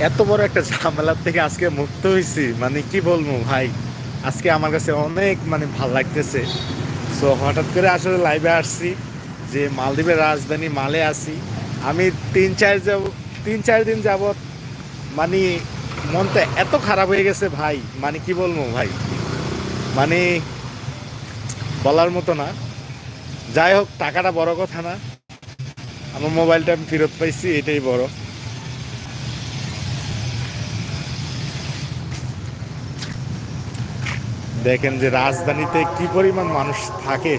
এত বড় একটা ঝামেলার থেকে আজকে মুক্ত হয়েছি মানে কি বলব ভাই? আজকে আমার কাছে অনেক মানে ভালো লাগতেছে। সো হঠাৎ করে আসলে লাইভে আসছি যে মালদ্বীপের রাজধানী মালে আছি। আমি তিন, চার যাব, তিন, চার দিন যাবৎ মানে মনটা এত খারাপ হয়ে গেছে ভাই। মানে কি বলব ভাই? মানে বলার মতো না। যাই হোক, টাকাটা বড় কথা না। আমার মোবাইলটা আমি ফেরত পাইছি, এটাই বড়। দেখেন যে রাজধানীতে কি পরিমাণ মানুষ থাকে,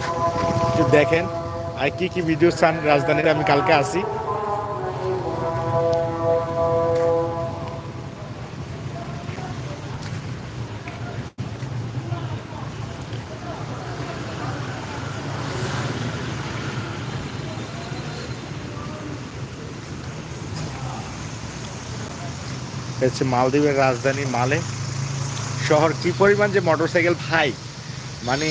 একটু দেখেন। আর কি কি ভিডিও চান রাজধানীতে? আমি কালকে আসি। মালদ্বীপের রাজধানী মালে। শহর কি পরিমাণ যে মোটরসাইকেল ভাই? মানে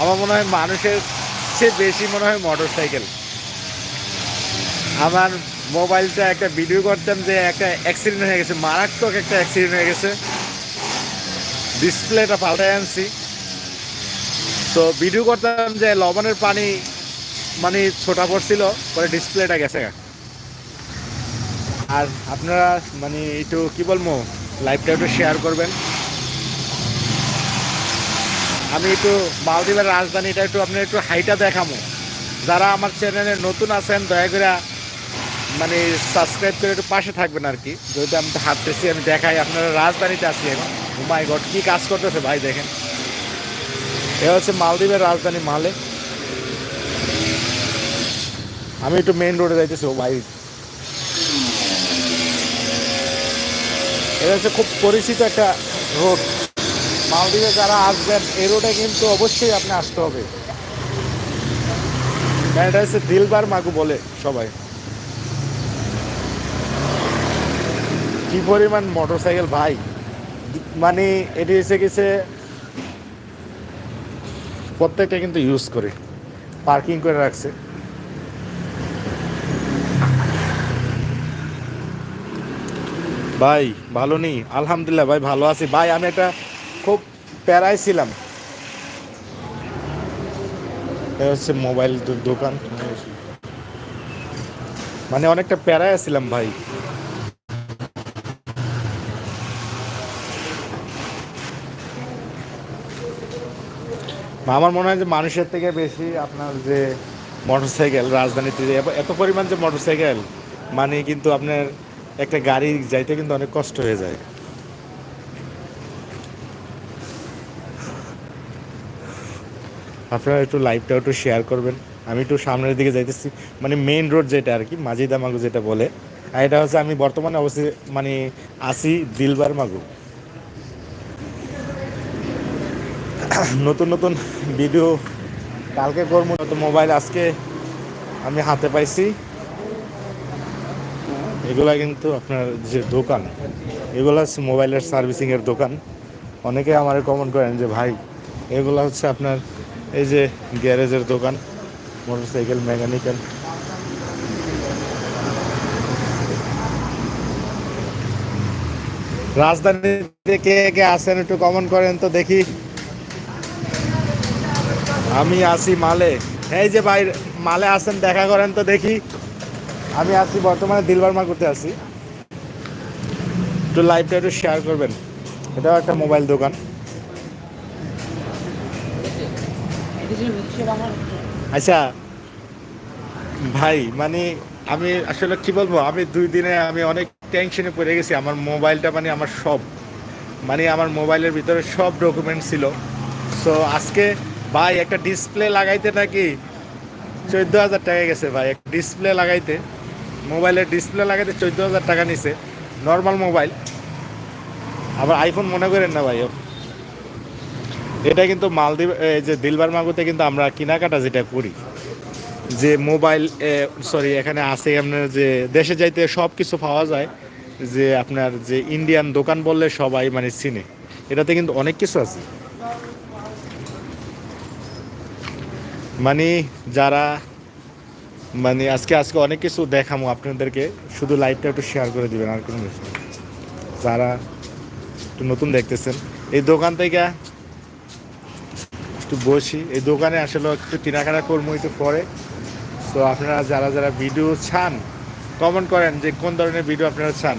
আমার মনে হয় মানুষের চেয়ে বেশি মনে হয় মোটরসাইকেল আমার মোবাইলটা একটা ভিডিও করতাম যে একটা অ্যাক্সিডেন্ট হয়ে গেছে, মারাত্মক একটা অ্যাক্সিডেন্ট হয়ে গেছে। ডিসপ্লেটা পাল্টায় আনছি। তো ভিডিও করতাম যে লবণের পানি মানে ছোটা পড়ছিল, পরে ডিসপ্লেটা গেছে। আর আপনারা মানে একটু কি বলব? লাইভটা একটু শেয়ার করবেন। আমি একটু মালদ্বীপের রাজধানীটা একটু আপনার একটু হাইটা দেখামো। যারা আমার চ্যানেলে নতুন আছেন, দয়া করে মানে সাবস্ক্রাইব করে একটু পাশে থাকবেন আর কি। যেহেতু আমি তো হাঁটতেছি, আমি দেখাই আপনারা রাজধানীতে আছি এখন। মাই গড কী কাজ করতেছে ভাই দেখেন। এ হচ্ছে মালদ্বীপের রাজধানী মালে। আমি একটু মেন রোডে যাইতেছি, ও ভাই। এটা হচ্ছে খুব পরিচিত একটা রোড মালদ্বীপে যারা আসবেন, এই রোডে কিন্তু অবশ্যই আপনি আসতে হবে। এটা হচ্ছে দিলবার মাগু বলে সবাই। কি পরিমাণ মোটরসাইকেল ভাই। মানে এটি এসে গেছে, প্রত্যেকটা কিন্তু ইউজ করে পার্কিং করে রাখছে। ভাই, ভালো নেই আলহামদুলিল্লাহ ভাই, ভালো আছি। ভাই, আমি একটা খুব প্যারায় ছিলাম। হচ্ছে মোবাইল দোকান। মানে অনেকটা প্যারায় ছিলাম ভাই। আমার মনে হয় যে মানুষের থেকে বেশি আপনার যে মোটরসাইকেল রাজধানীতে এত পরিমাণ যে মোটরসাইকেল মানে কিন্তু আপনার একটা গাড়ি যাইতে কিন্তু অনেক কষ্ট হয়ে যায়। আপনারা একটু লাইভটা একটু শেয়ার করবেন। আমি একটু সামনের দিকে যাইতেছি। মানে মেইন রোড যেটা আর কি মাঝিদা মাগু যেটা বলে। আর এটা হচ্ছে আমি বর্তমানে অবশ্যই মানে আসি দিলবার মাগু। নতুন নতুন ভিডিও কালকে করব। মোবাইল আজকে আমি হাতে পাইছি। এগুলা কিন্তু আপনার যে দোকান, এগুলো হচ্ছে মোবাইলের সার্ভিসিংয়ের দোকান। অনেকে আমার কমেন্ট করেন যে, ভাই, এগুলো হচ্ছে আপনার এই যে গ্যারেজের দোকান, মোটরসাইকেল, মেকানিক্যাল। রাজধানীতে কে কে আসেন একটু কমেন্ট করেন তো দেখি। আমি আসি মালে। এই যে ভাই, মালে আসেন দেখা করেন তো দেখি। আমি আছি বর্তমানে দিলবার মার্কেটে আছি। একটু লাইভটা একটু শেয়ার করবেন। এটাও একটা মোবাইল দোকান। আচ্ছা ভাই মানে আমি আসলে কি বলব, আমি দুই দিনে আমি অনেক টেনশনে পড়ে গেছি। আমার মোবাইলটা মানে আমার সব। মানে আমার মোবাইলের ভিতরে সব ডকুমেন্ট ছিল। সো আজকে ভাই, একটা ডিসপ্লে লাগাইতে নাকি চোদ্দ হাজার টাকা গেছে ভাই, একটা ডিসপ্লে লাগাইতে। মোবাইলের ডিসপ্লে লাগাইতে চোদ্দ হাজার টাকা নিছে নর্মাল মোবাইল। আবার আইফোন মনে করেন না ভাই, এটা কিন্তু মালদ্বীপ, এই যে দিলবার মাগুতে কিন্তু আমরা কেনাকাটা যেটা করি, যে মোবাইল সরি এখানে আছে আপনার যে দেশে যাইতে সব কিছু পাওয়া যায়, যে আপনার যে ইন্ডিয়ান দোকান বললে সবাই মানে চিনে। এটাতে কিন্তু অনেক কিছু আছে। মানে যারা মানে আজকে আজকে অনেক কিছু দেখামো আপনাদেরকে। শুধু লাইভটা একটু শেয়ার করে দিবেন, আর কোনো কিছু যারা একটু নতুন দেখতেছেন, এই দোকান থেকে একটু বসি। এই দোকানে আসলে একটু কেনাকাটা করব একটু পরে। তো আপনারা যারা যারা ভিডিও চান কমেন্ট করেন যে কোন ধরনের ভিডিও আপনারা চান।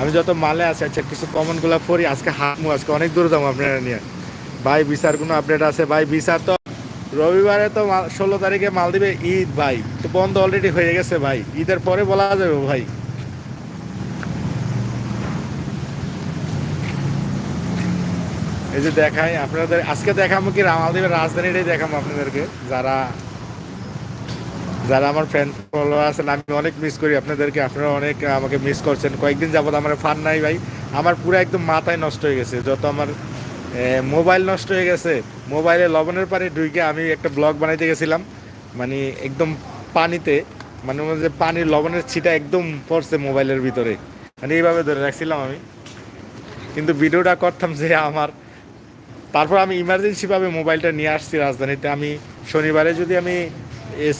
আমি যত মালে আছি আচ্ছা কিছু কমেন্টগুলো পড়ি, আজকে হাঁটমু, আজকে অনেক দূর যাব আপনারা নিয়ে। ভাই ভিসার কোনো আপডেট আছে? ভাই ভিসার তো রবিবারে তো ষোলো তারিখে মাল দিবে ঈদ, ভাই। তো বন্ধ অলরেডি হয়ে গেছে, ভাই। ঈদের পরে বলা যাবে, ভাই। এই যে দেখাই, আপনাদের আজকে দেখাবো কি মালদ্বীপের রাজধানীটাই দেখাবো আপনাদেরকে। যারা যারা আমার ফ্রেন্ড ফলোয়ার আছেন, আমি অনেক মিস করি আপনাদেরকে। আপনারা অনেক, আমাকে মিস করছেন। কয়েকদিন যাবত আমার ফান নাই, ভাই। আমার পুরো একদম মাথায় নষ্ট হয়ে গেছে। যত আমার মোবাইল নষ্ট হয়ে গেছে। মোবাইলে লবণের পানি ঢুকে আমি একটা ব্লগ বানাইতে গেছিলাম। মানে একদম পানিতে মানে হচ্ছে পানির লবণের ছিটা একদম পড়ছে মোবাইলের ভিতরে। মানে এইভাবে ধরে রাখছিলাম আমি। কিন্তু ভিডিওটা করতাম যে আমার। তারপর আমি ইমার্জেন্সিভাবে মোবাইলটা নিয়ে আসছি রাজধানীতে। আমি শনিবারে যদি আমি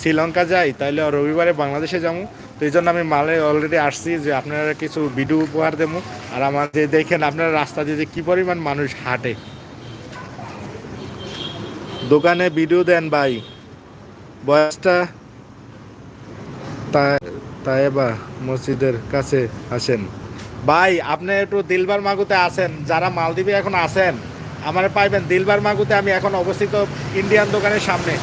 শ্রীলঙ্কা যাই, তাহলে রবিবারে বাংলাদেশে যাব। তো এই জন্য আমি মালে অলরেডি আসছি যে আপনারা কিছু ভিডিও উপহার দেবো। আর আমার যে দেখেন আপনারা রাস্তা দিয়ে কী পরিমাণ মানুষ হাঁটে। দোকানে ভিডিও দেন ভাই। বয়সটা তাইবা মসজিদের কাছে আসেন। ভাই, আপনি একটু দিলবার মাগুতে আছেন যারা মালদ্বীপে এখন আসেন আমার পাইবেন। দিলবার মাগুতে আমি এখন অবস্থিত ইন্ডিয়ান দোকানের সামনে।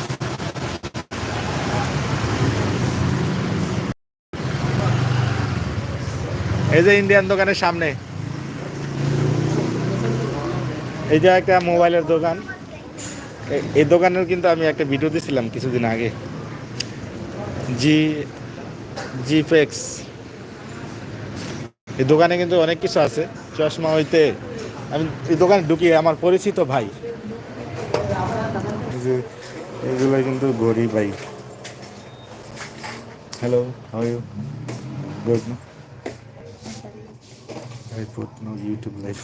এই যে ইন্ডিয়ান দোকানের সামনে। এই যে একটা মোবাইলের দোকান। এই দোকানের কিন্তু আমি একটা ভিডিও দিছিলাম কিছুদিন আগে। জি জিফেক্স এই দোকানে কিন্তু অনেক কিছু আছে। চশমা হইতে। আমি এই দোকানে ঢুকি, আমার পরিচিত ভাই। যে এগুলো কিন্তু ঘড়ি ভাই। Hello how you good I put no YouTube live.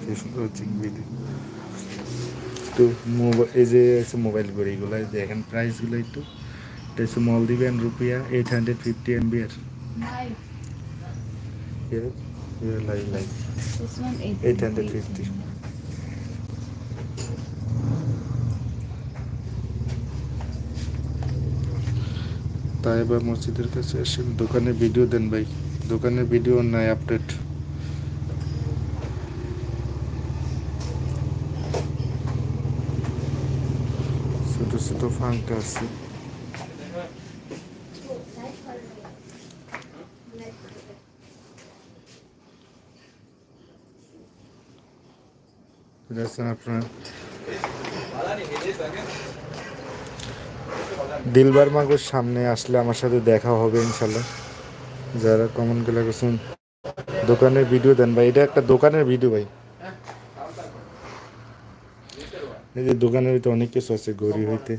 Facebook watching video. তো এই যে আছে মোবাইল ঘড়ি এগুলো দেখেন প্রাইসগুলো একটু এটা হচ্ছে Maldivian রুপিয়া eight hundred fifty MB এর Live. Live live. Eight hundred fifty তাই এবার মসজিদের কাছে আসেন দোকানে ভিডিও দেন ভাই দোকানে ভিডিও নাই আপডেট ছোট দিলবার মাগুর সামনে আসলে আমার সাথে দেখা হবে ইনশাল্লাহ যারা কমনগুলা করছেন, দোকানের ভিডিও দেন ভাই। এটা একটা দোকানের ভিডিও ভাই। এই যে দোকানের ভিতরে অনেক কিছু আছে, গড়ি হইতে।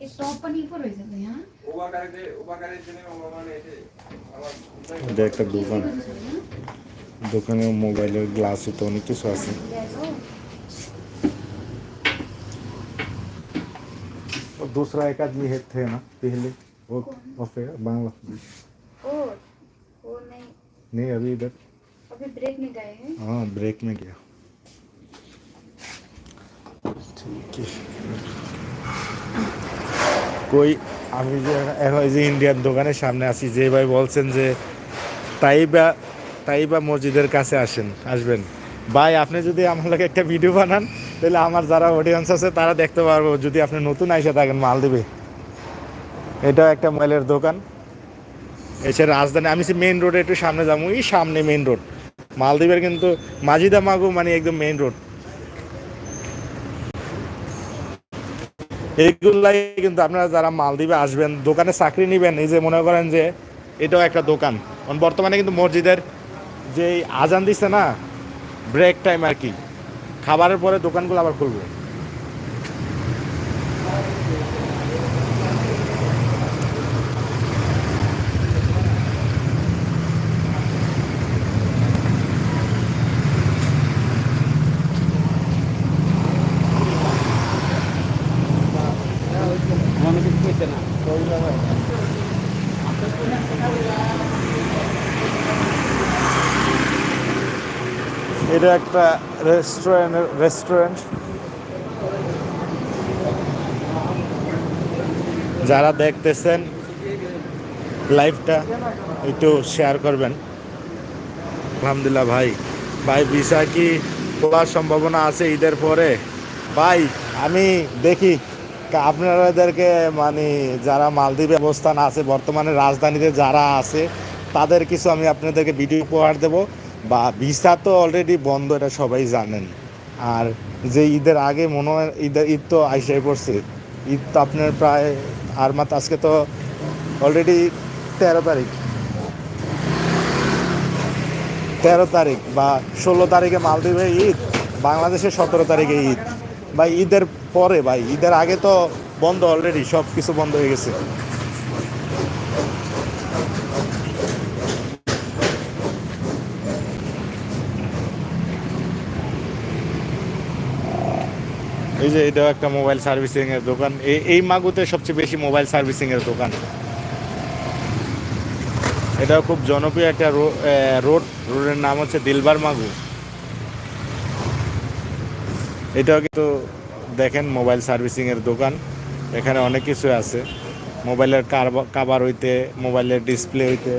ये टॉप पण इकडे होईल सगळे, हा? এটা একটা দোকান দোকানে মোবাইলের গ্লাস হইতে অনেক কিছু আছে द्यायचं. और दूसरा एक आदमी है थे ना पहले वो ओफे बांग्ला ओ वो नहीं नहीं अभी इधर अभी ब्रेक में गए हैं हाँ ब्रेक में गया ठीक है কই? আমি যে এখন যে ইন্ডিয়ান দোকানের সামনে আছি, যে ভাই বলছেন যে তাইবা তাইবা মসজিদের কাছে আসেন, আসবেন। ভাই, আপনি যদি আমার একটা ভিডিও বানান, তাহলে আমার যারা অডিয়েন্স আছে, তারা দেখতে পারব। যদি আপনি নতুন আইসা থাকেন, মাল দিবে। এটা একটা মোবাইলের দোকান। এসে রাজধানী, আমি মেইন রোডে একটু সামনে যাব। এই সামনে মেইন রোড মালদ্বীপের কিন্তু মাজিদা মাগু মানে একদম মেইন রোড এইগুলাই কিন্তু আপনারা যারা মালদ্বীপে আসবেন, দোকানে চাকরি নেবেন, এই যে মনে করেন যে এটাও একটা দোকান। কারণ বর্তমানে কিন্তু মসজিদের যে আজান দিচ্ছে না ব্রেক টাইম আর কি। খাবারের পরে দোকানগুলো আবার খুলবে। না? এটা একটা রেস্টুরেন্ট রেস্টুরেন্ট যারা দেখতেছেন লাইভটা একটু শেয়ার করবেন। আলহামদুলিল্লাহ ভাই। ভাই ভিসা কি খোলার সম্ভাবনা আছে ঈদের পরে? ভাই, আমি দেখি। আপনাদেরকে মানে যারা মালদ্বীপে অবস্থান আছে, বর্তমানে রাজধানীতে যারা আছে, তাদের কিছু আমি আপনাদেরকে ভিডিও উপহার দেব। বা ভিসা তো অলরেডি বন্ধ, এটা সবাই জানেন। আর যে ঈদের আগে মনে হয়, ঈদের ঈদ তো আইসাই পড়ছে। ঈদ তো আপনার প্রায়, আর মাত্র আজকে তো অলরেডি তেরো তারিখ। তেরো তারিখ বা ষোলো তারিখে মালদ্বীপে ঈদ, বাংলাদেশে সতেরো তারিখে ঈদ। বা ঈদের পরে ভাই, ঈদের আগে তো বন্ধ অলরেডি সব কিছু বন্ধ হয়ে গেছে। এই যে এটাও একটা মোবাইল সার্ভিসিং এর দোকান। এই মাগুতে সবচেয়ে বেশি মোবাইল সার্ভিসিং এর দোকান। এটাও খুব জনপ্রিয় একটা রোড রোডের নাম হচ্ছে দিলবার মাগু। এটাও কিন্তু দেখেন মোবাইল সার্ভিসিংয়ের দোকান। এখানে অনেক কিছু আছে। মোবাইলের কাবার হইতে মোবাইলের ডিসপ্লে হইতে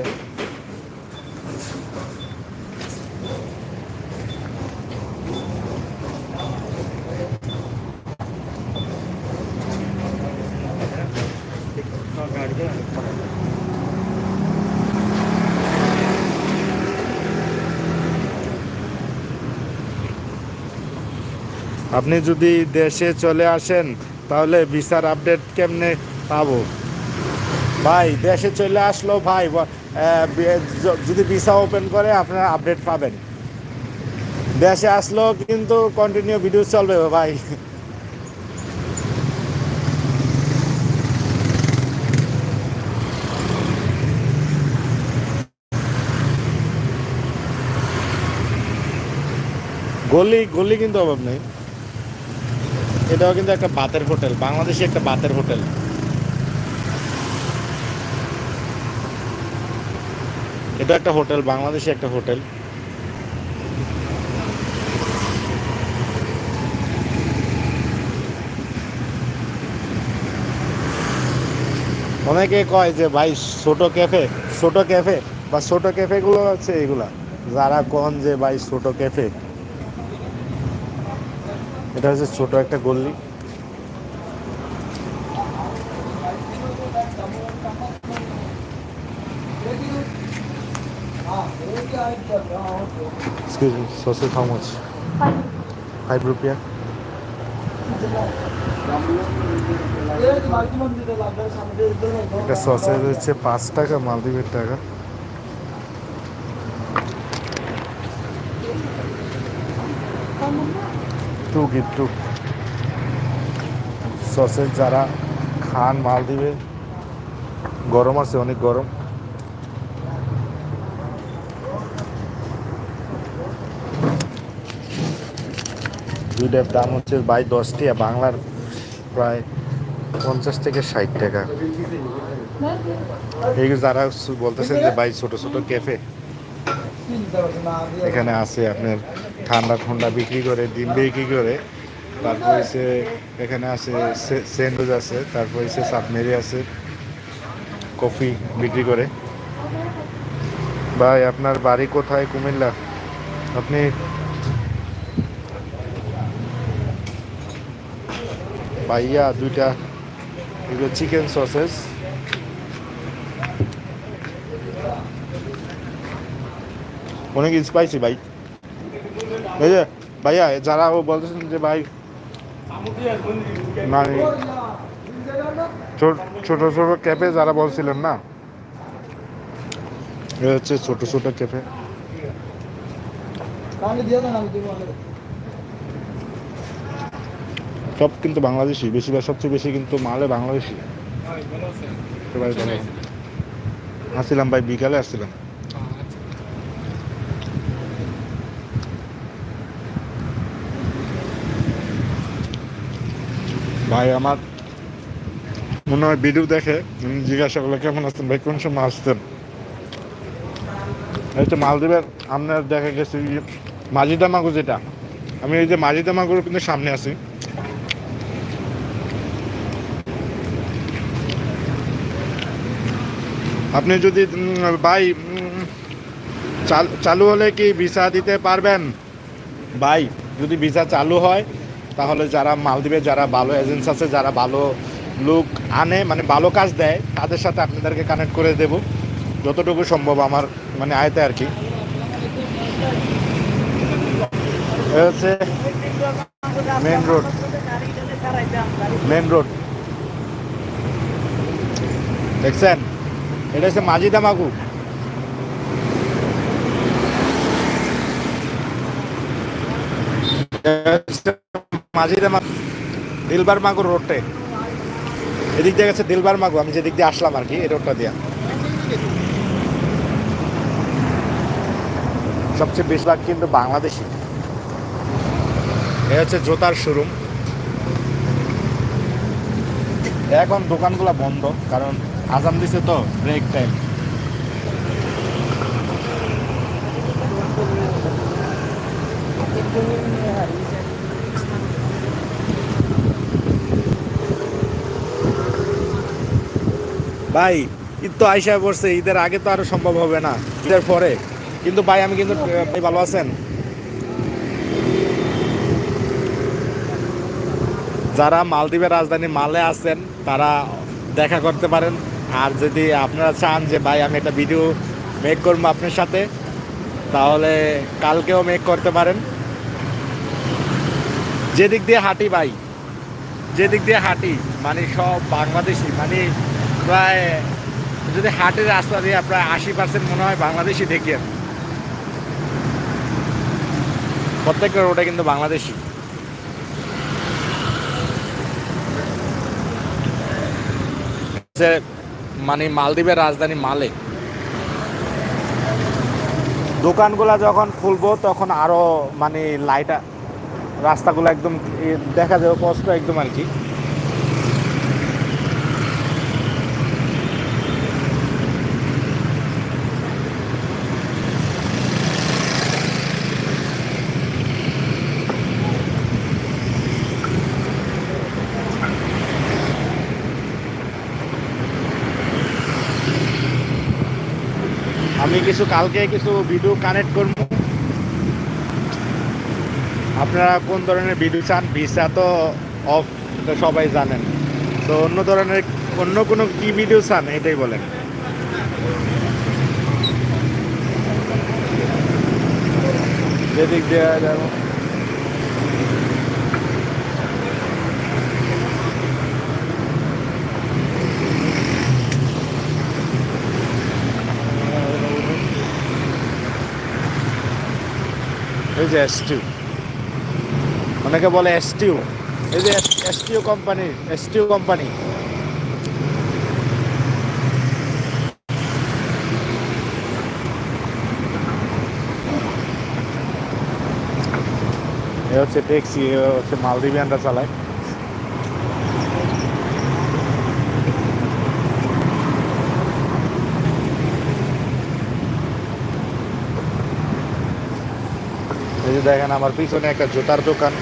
আপনি যদি দেশে চলে আসেন, তাহলে ভিসার আপডেট কেমনে পাবো? ভাই, দেশে চলে আসলো ভাই যদি ভিসা ওপেন করে, আপনারা আপডেট পাবেন। দেশে আসলেও কিন্তু কন্টিনিউ ভিডিও চলবে ভাই। গলি গলি কিন্তু অভাব নেই। এটাও কিন্তু একটা বাতের হোটেল, বাংলাদেশে একটা বাতের হোটেল। এটা একটা হোটেল, বাংলাদেশে একটা হোটেল। অনেকে কয় যে, ভাই, ছোট ক্যাফে ছোট ক্যাফে, বা ছোট ক্যাফেগুলো হচ্ছে এগুলা। যারা কন যে, ভাই, ছোট ক্যাফে। এটা হচ্ছে ছোট একটা গল্লি Excuse me, sausage how much? Five rupiah. একটা সসেজ হচ্ছে পাঁচ টাকা মালদ্বীপের টাকা টু গিফট সসেজ যারা খান মালদ্বীপে গরম আছে, অনেক গরম। দুইটার দাম হচ্ছে বাই দশটি আর বাংলার প্রায় পঞ্চাশ থেকে ষাট টাকা। এই যারা বলতেছেন যে ভাই ছোট ছোট ক্যাফে এখানে আছে আপনার ঠান্ডা ঠান্ডা বিক্রি করে, ডিম বিক্রি করে। তারপর হচ্ছে এখানে আছে স্যান্ডউইচ আছে, তারপর হচ্ছে সাবমেরি আছে, কফি বিক্রি করে। ভাই, আপনার বাড়ি কোথায় কুমিল্লা? আপনি ভাইয়া, দুইটা, এগুলো চিকেন সসেস অনেক স্পাইসি ভাই। এই যে ভাইয়া যারা ও বলতেছেন যে ভাই মানে ছোট ছোট ছোট ক্যাফে যারা বলছিলেন না এ হচ্ছে ছোট ছোট ক্যাফে সব কিন্তু বাংলাদেশি বেশিরভাগ সবচেয়ে বেশি কিন্তু মালে বাংলাদেশি। আসছিলাম ভাই বিকালে আসছিলাম। ভাই, আমার মনে হয় ভিডিও দেখে জিজ্ঞাসা করলে, কেমন আসতেন ভাই? কোন সময় আসতেন এই তো মালদ্বীপের আপনার দেখা গেছে যে মাঝিদা মাগু যেটা। আমি এই যে মাঝিদা মাগুর কিন্তু সামনে আছি। আপনি যদি ভাই চালু হলে কি ভিসা দিতে পারবেন? ভাই, যদি ভিসা চালু হয় তাহলে যারা মালদ্বীপে যারা ভালো এজেন্টস আছে, যারা ভালো লোক আনে মানে ভালো কাজ দেয়, তাদের সাথে আপনাদেরকে কানেক্ট করে দেব। যতটুকু সম্ভব আমার মানে আয়তে আর কি। হচ্ছে মেন রোড মেন রোড দেখছেন? এটা হচ্ছে মাজিদা মাগু মাগু দিলবার মাগুর রোডটে। এদিক দিয়ে গেছে দিলবার মাগু, আমি যেদিক দিয়ে আসলাম আর কি, এই রোডটা দিয়া। সবচেয়ে বেশিরভাগ কিন্তু বাংলাদেশি এ হচ্ছে জোতার শোরুম। এখন দোকানগুলো বন্ধ, কারণ আজান দিছে তো ব্রেক টাইম ভাই, ঈদ তো আইসা পড়ছে, ঈদের আগে তো আরও সম্ভব হবে না, ঈদের পরে। কিন্তু ভাই, আমি কিন্তু ভালো আছেন? যারা মালদ্বীপের রাজধানী মালে আছেন, তারা দেখা করতে পারেন। আর যদি আপনারা চান যে, ভাই, আমি একটা ভিডিও মেক করব আপনার সাথে, তাহলে কালকেও মেক করতে পারেন। যেদিক দিয়ে হাঁটি, ভাই, যেদিক দিয়ে হাঁটি মানে সব বাংলাদেশি মানে প্রায় যদি হাটের রাস্তা দিয়ে প্রায় আশি পার্সেন্ট মনে হয় বাংলাদেশি দেখি আমি। প্রত্যেকটা রোডে কিন্তু বাংলাদেশি। মানে মালদ্বীপের রাজধানী মালে। দোকানগুলা যখন খুলবো, তখন আরও মানে লাইট রাস্তাগুলো একদম দেখা যাবে কষ্ট একদম আর কি। আমি কিছু কালকে কিছু ভিডিও কানেক্ট করব। আপনারা কোন ধরনের ভিডিও চান? ভিসা তো অফ এটা সবাই জানেন। তো অন্য ধরনের, অন্য কোনো কি ভিডিও চান? এটাই বলেন। যেদিক দেওয়া যাব। এই যে এসটিউ অনেকে বলে এসটিউ এই যে এসটিউ কোম্পানি এসটিউ কোম্পানি এ হচ্ছে ট্যাক্সি এ হচ্ছে মালদ্বীপিয়ানরা চালায় দেখেন আমার পিছনে একটা জুতার দোকান।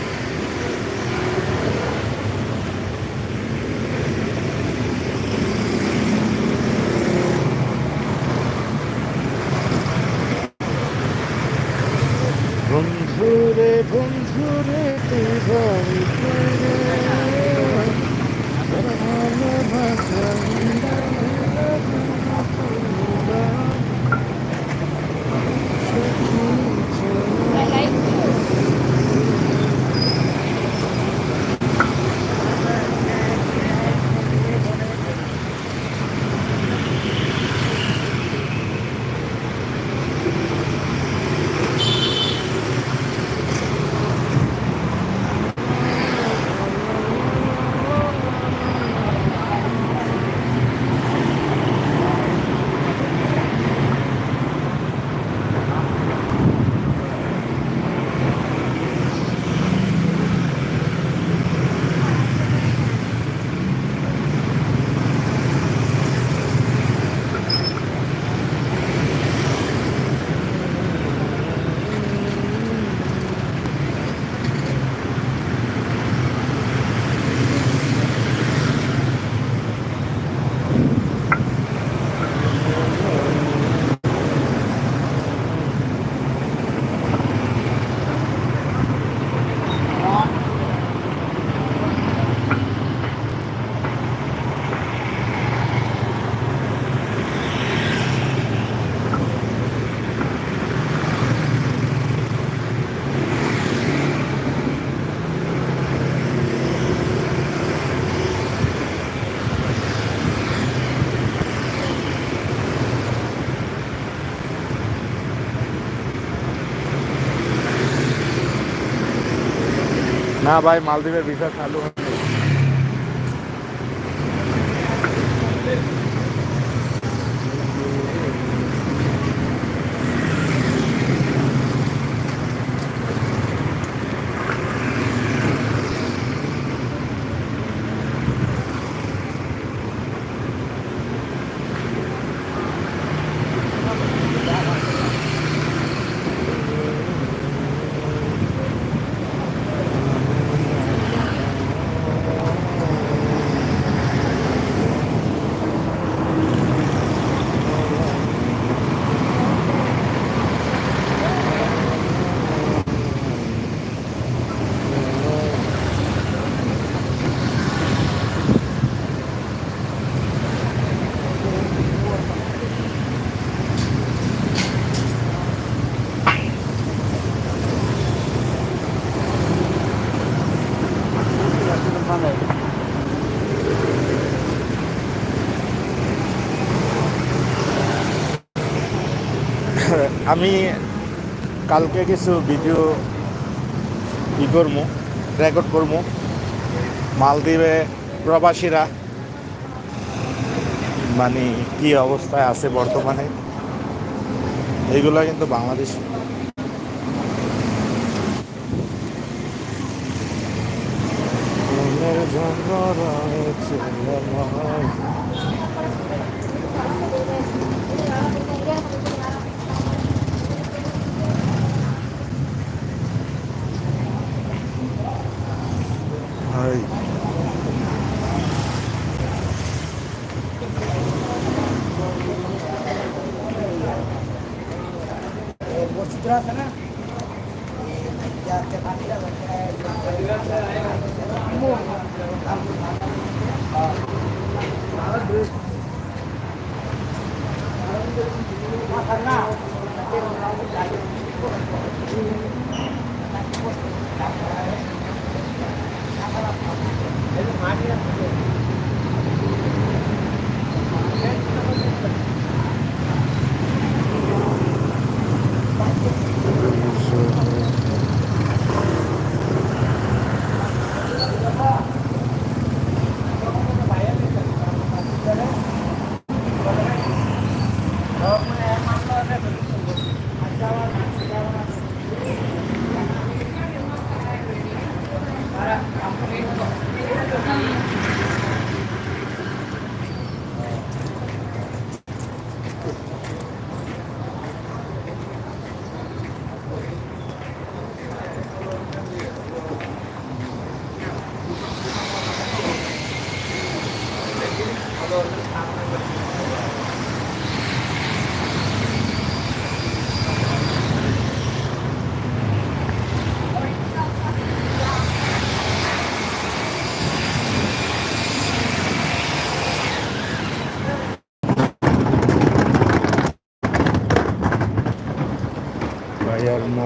না ভাই মালদ্বীপের ভিসা চালু হয়নি। আমি কালকে কিছু ভিডিও ই করব রেকর্ড করব মালদ্বীপে প্রবাসীরা মানে কি অবস্থায় আছে বর্তমানে, এইগুলো কিন্তু বাংলাদেশ Bye.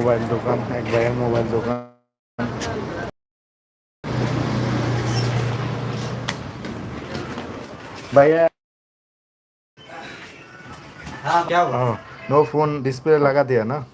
মোবাইল দোকান এক ভাইয়ের মোবাইল দোকান भैया हाँ क्या हुआ नो फोन डिस्प्ले लगा दिया ना